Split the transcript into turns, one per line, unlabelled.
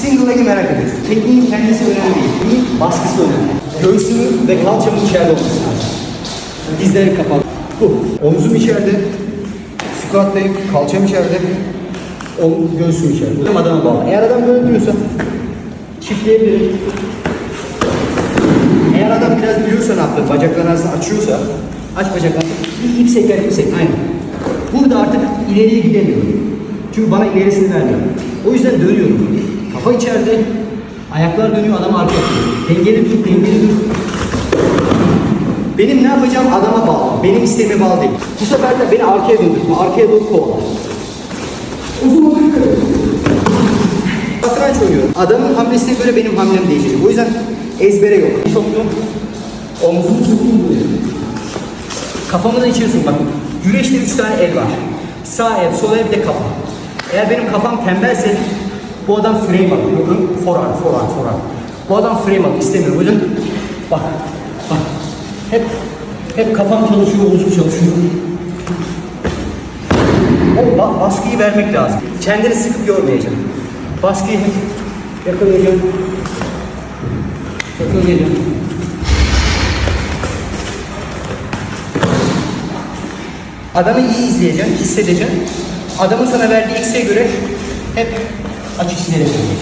Single leg'i merak ediyorsun. Tekniğin kendisi önemli değil. Tekniğin baskısı önemli. Göğsümün ve kalçamın içeride olması lazım. Dizlerim kapalı. Bu. Omzum içeride. Squat'tayım. Kalçam içeride. Om, göğsüm içeride. Adam adama bağlı. Eğer adam böyle diyorsa çiftleyebilirim. Eğer adam biraz biliyorsa ne yaptı, bacaklarını arasında açıyorsa, aç bacaklarını, bir ip seker, ip sek, aynen. Burada artık ileriye gidemiyorum. Çünkü bana ilerisini vermiyor. O yüzden dönüyorum. Kafa içeride, ayaklar dönüyor, adam arkaya atıyor. Dengeli dur, dengeli dur. Benim ne yapacağım adama bağlı. Benim isteğime bağlı değil. Bu sefer de beni arkaya döndürme, arkaya doğru kovala. Uzun et. Satranç oynuyorum. Adamın hamlesine göre benim hamlem değişecek. O yüzden ezbere yok. Soktum. Omzumu soktum buraya. Kafamı da içeri. Bak güreşte üç tane el var. Sağ el, sol el bir de kafa. Eğer benim kafam tembelse bu adam frame alıyor. Yok, Forehand, forehand, forehand. Bu adam frame alıyor. İstemiyorum. O yüzden bak, bak. Hep, hep kafam çalışıyor, omzum çalışıyor. O ba- baskıyı vermek lazım. Kendini sıkıp yormayacaksın. Baskıyı hep yakalayacaksın. Yakalayacaksın. Adamı iyi izleyeceksin, hissedeceksin. Adamın sana verdiği X'e göre hep açı çizerek.